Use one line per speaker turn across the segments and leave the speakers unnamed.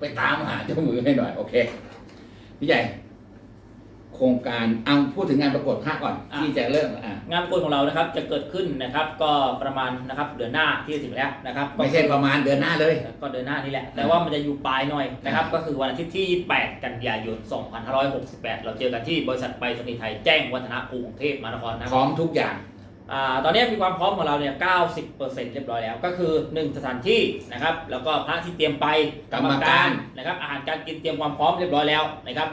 ไปตามหาเจ้ามือให้หน่อย โอเคพี่ใหญ่ โครงการเอาพูดถึงงานประกวดภาคก่อน
อะ
ที่จะเริ่มอะ
งานประกวดของเรานะครับจะเกิดขึ้นนะครับก็ประมาณนะครับเดือนหน้าที่จะถึงแล้วนะครับก็
ไม่ใช่ประมาณเดือนหน้าเลย
ก็เดือนหน้านี่แหละ แต่ว่ามันจะอยู่ปลายหน่อยนะครับ
อ่า
ก็คือวันอาทิตย์ที่ 8 กันยายน 2568 เราเจอกันที่บริษัทไปรษณีย์ไทยแจ้งวัฒนะกรุงเทพมหานครนะ
พ
ครับ
ร้อมทุกอย่าง
อ่า ตอนนี้มีความพร้อมของเราเนี่ย 90%เรียบร้อยแล้ว ก็คือ 1 สถานที่นะครับ แล้วก็พระที่เตรียมไป
กรรมการ
นะครับ อาหารการกินเตรียมความพร้อมเรียบร้อยแล้วนะครับ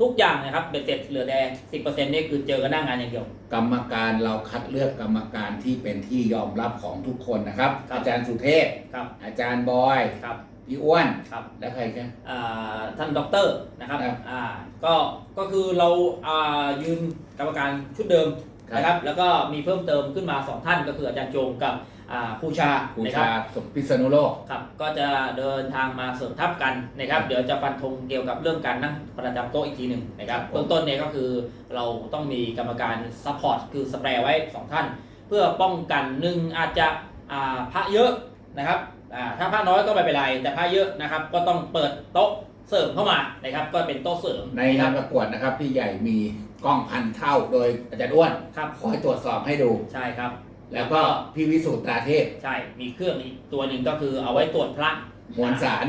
ทุกอย่างนะครับเบ็ดเสร็จเหลือแต่10%นี่คือเจอกันหน้างานอย่างเดียว
กรรมการเราคัดเลือกกรรมการที่เป็นที่ยอมรับของทุกคนนะครับ
ครับ
อาจารย์สุเทพ
ครับ
อาจารย์บอย
ครับ
พี่อ้วน
ครับ
และใครกัน
อ่าท่านด็อกเตอร์นะครับ
ครับ
อ่าก็ก็คือเราอ่ายืนกรรมการชุดเดิม
ครับ
นะครับแล้วก็มีเพิ่มเติมขึ้นมา 2 ท่านก็คืออาจารย์โจงกับอ่าครูชา
ครู
นะครั
ชา
บ
สมพิษณุโลก
ครับก็จะเดินทางมาเสริมทัพกันนะครับ เดี๋ยวจะฟันธงเกี่ยวกับเรื่องการนั่งประจำโต๊ะอีกทีหนึ่งนะครับ
ครับผม
เบื้องต้นเนี่ยก็คือเราต้องมีกรรมการซัพพอร์ตคือสเปรย์ไว้ 2 ท่าน เพื่อป้องกันหนึ่งอาจจะอ่าพระเยอะนะครับอ่าถ้าพระน้อยก็ไม่เป็นไรแต่พระเยอะนะครับ ก็ต้องเปิดโต๊ะ เสริมเข้ามานะครับ ก็เป็นโต๊ะเสริม
ใน
ค
งา
รั
น
บ
ประกวดนะครับ พี่ใหญ่มีกล้องพันเท่าโดยอาจารย์อ้วน
ครับ
คอยตรวจสอบให้ดู
ใช่ครับ
แล้วก็พี่วิสุทธ์ตาเทพ
ใช่มีเครื่องอีกตัวหนึ่งก็คือเอาไว้ตรวจพระ
มวลสาร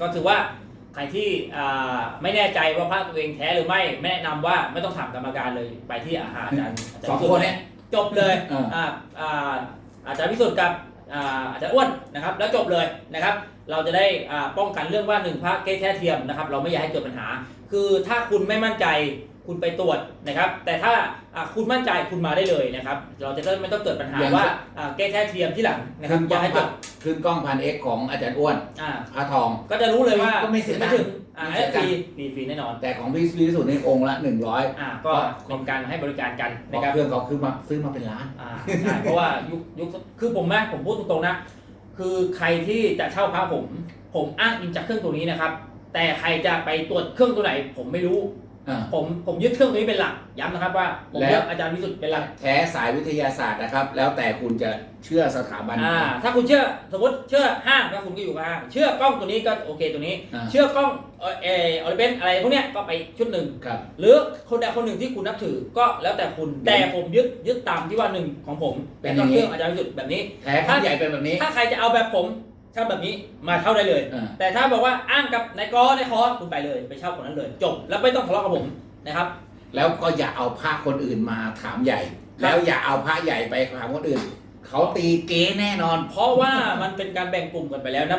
ก็ถือว่าใครที่อ่าไม่แน่ใจว่าพระตัวเองแท้หรือไม่ไม่แนะนำว่าไม่ต้องถามกรรมการเลยไปที่อาหารอาจารย์าจารย์
สอง
วิสุท
คน
ธิ์
เนี่ย
จบเลย
เอออ่า
อ่าอาจารย์พิสุทธิ์กับ อ่าอาจารย์อ้วนนะครับแล้วจบเลยนะครับ เราจะได้อ่าป้องกันเรื่องว่าหนึ่งพระเก๊แท้เทียมนะครับ เราไม่อยากให้เกิดปัญหา คือถ้าคุณไม่มั่นใจคุณไปตรวจนะครับ แต่ถ้าอ่าคุณมั่นใจคุณมาได้เลยนะครับ เราจะได้ไม่ต้องเกิดปัญหา
อย่าง
ว่าอ่าเก๊แท้เทียมที่หลังนะค
ขึ้
รับ
น
อก
ล้
ย่า
อง
ให้
พั
เกิ
น
ด
ขึ้นกล้องพันเอ็กของอาจารย์อ้วน
อ่า
พระทอง
ก็จะรู้เลยว่า
ก็ไม่เสียตังค์
ถึง อ่า
ไม่เสีย
ฟ
ตัง
รี
ค์
ฟรีฟรีแน่นอน
แต่ของพี่วิสุทธ์นี่องค์ละหนึ่งร้อย
อ่าก็เป็นการให้บริการกัน
เพ
นะ
ราะ
ครับ
เครื่องเขาคือมาซื้อมาเป็นล้าน
อ่าใช่ เพราะว่ายุคยุคคือผมนะผมพูดตรงๆนะ คือใครที่จะเช่าพระผม ผมอ้างอิงจากเครื่องตัวนี้นะครับ แต่ใครจะไปตรวจเครื่องตัวไหน ผมไม่รู้
อ่า
ผมผมยึดเครื่องตัวนี้เป็นหลักย้ำนะครับว่าผม
แล้ว
เลือกอาจารย์วิสุทธิ์เป็นหลัก
แท้สายวิทยาศาสตร์นะครับ แล้วแต่คุณจะเชื่อสถาบันไหน
อ่า ถ้าคุณเชื่อสมมติเชื่อห้างก็คุณก็อยู่กับห้างเชื่อกล้องตัวนี้ก็โอเคตัวนี้
อ่า
เชื่อกล้องเออเอออริเบนอะไรพวกเนี้ยก็ไปชุดหนึ่ง
ครับ
หรือคนใดคนหนึ่งที่คุณนับถือก็แล้วแต่คุณแต่ผมยึดยึดตามที่ว่าหนึ่งของผม
เป็น
แล้ว
อ
ก็
ย่างนี้
เครื่องอาจารย์วิสุทธิ์แบบนี้
แท้พันใหญ่เป็นแบบนี้
ถ้าใครจะเอาแบบผม เช่าแบบนี้มาเช่าได้เลย
อ่า
แต่ถ้าบอกว่าอ้างกับนายกอนายคอคุณไปเลย ไปเช่าคนนั้นเลย จบ แล้วไม่ต้องทะเลาะกับผมนะครับ
แล้วก็อย่าเอาพระคนอื่นมาถามใหญ่
ครับ
แล้วอย่าเอาพระใหญ่ไปถามคนอื่น เขาตีเก๊แน่นอน
เพราะว่ามันเป็นการแบ่งกลุ่มกันไปแล้วนะ